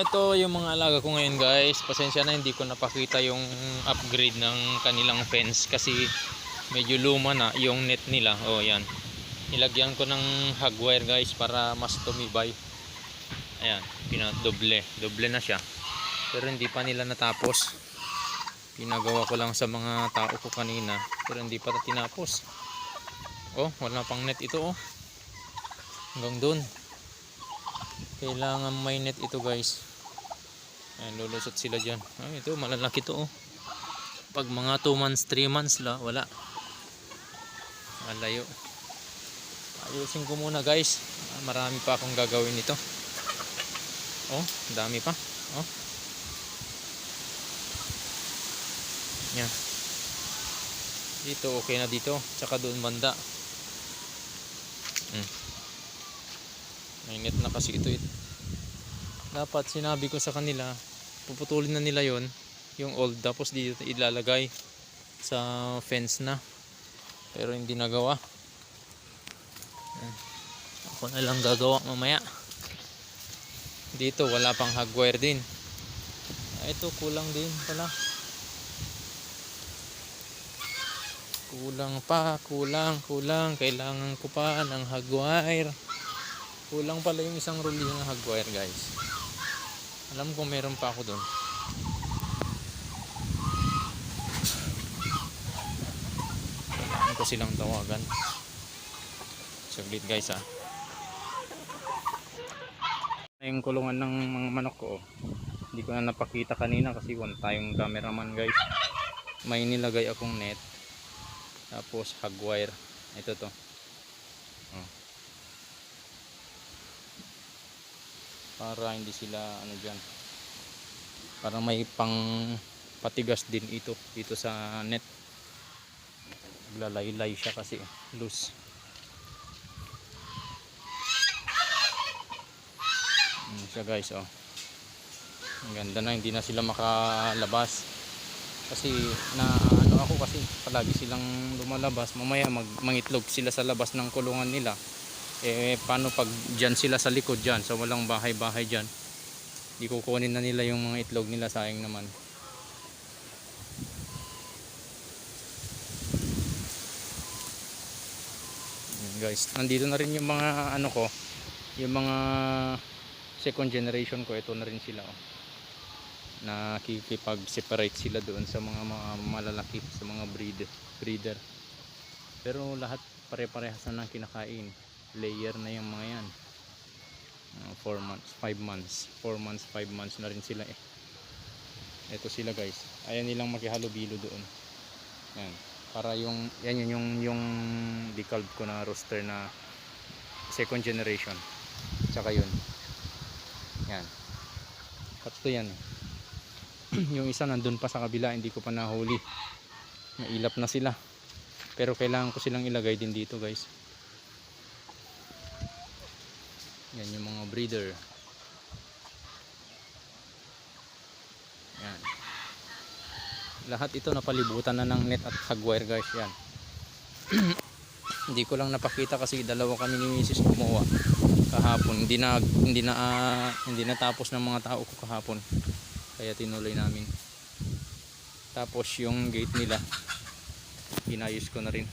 ito yung mga alaga ko ngayon guys. Pasensya na hindi ko napakita yung upgrade ng kanilang fence kasi medyo luma na yung net nila. Oh, yan. Nilagyan ko ng hog wire guys para mas tumibay. Ayan, pinadoble. Doble na siya. Pero hindi pa nila natapos. Pinagawa ko lang sa mga tao ko kanina. Pero hindi pa tinapos. Oh, wala pang net ito oh. Hanggang doon. Kailangan may net ito guys. Ayan, lulusot sila dyan. Ay, ito, malalaki to oh. Pag mga 2 months, 3 months la, wala. Malayo. Ayusin ko muna guys. Ah, Marami pa akong gagawin nito. Oh, dami pa. Oh. Yan. Dito, okay na dito. Tsaka doon banda. Hmm. May net na kasi ito. eh. Dapat sinabi ko sa kanila, puputulin na nila yon yung old tapos dito ilalagay sa fence na. Pero hindi nagawa. Yan. Ako na lang gagawa mamaya. Dito wala pang hog wire din. Ah, ito kulang din pala. Kulang pa, kulang, kulang. Kailangan ko pa ng hog wire. Kulang pala yung isang ruli ng hog wire guys. Alam ko meron pa ako doon. Kailangan ko silang tawagan. Saglit guys ah. Yung kulungan ng mga manok ko. Hindi ko na napakita kanina kasi wala tayong cameraman guys. May nilagay akong net. Tapos hog wire. Ito to. Para hindi sila ano diyan. Para may pang patigas din ito dito sa net. Naglalaylay siya kasi loose. Yan siya guys oh. Ang ganda na hindi na sila makalabas. Kasi na ano ako kasi palagi silang lumalabas. Mamaya mag mangitlog sila sa labas ng kulungan nila. Eh paano pag diyan sila sa likod diyan sa walang bahay-bahay diyan. Di kukunin na nila yung mga itlog nila sayang naman. Guys, nandito na rin yung mga ano ko, yung mga second generation ko, ito na rin sila oh. Nakikipag-separate sila doon sa mga, mga malalaki, sa mga breeder, breeder. Pero lahat pare-parehas na ng kinakain. Layer na yung mga yan. 4 months, 5 months, 4 months, 5 months na rin sila eh. Ito sila guys. Ayaw nilang makihalubilo doon. Yan. Para yung yan yun yung yung decalb ko na roster na second generation. Tsaka yun. Yan. Tatlo yan. yung isa nandun pa sa kabila, hindi ko pa nahuli. Mailap na sila. Pero kailangan ko silang ilagay din dito, guys. Yan yung mga breeder. Yan. Lahat ito napalibutan na ng net at hagwire guys yan. hindi ko lang napakita kasi dalawa kami ni Mrs. gumawa kahapon. Hindi na hindi na ah, hindi natapos ng mga tao ko kahapon. Kaya tinuloy namin. Tapos yung gate nila inayos ko na rin.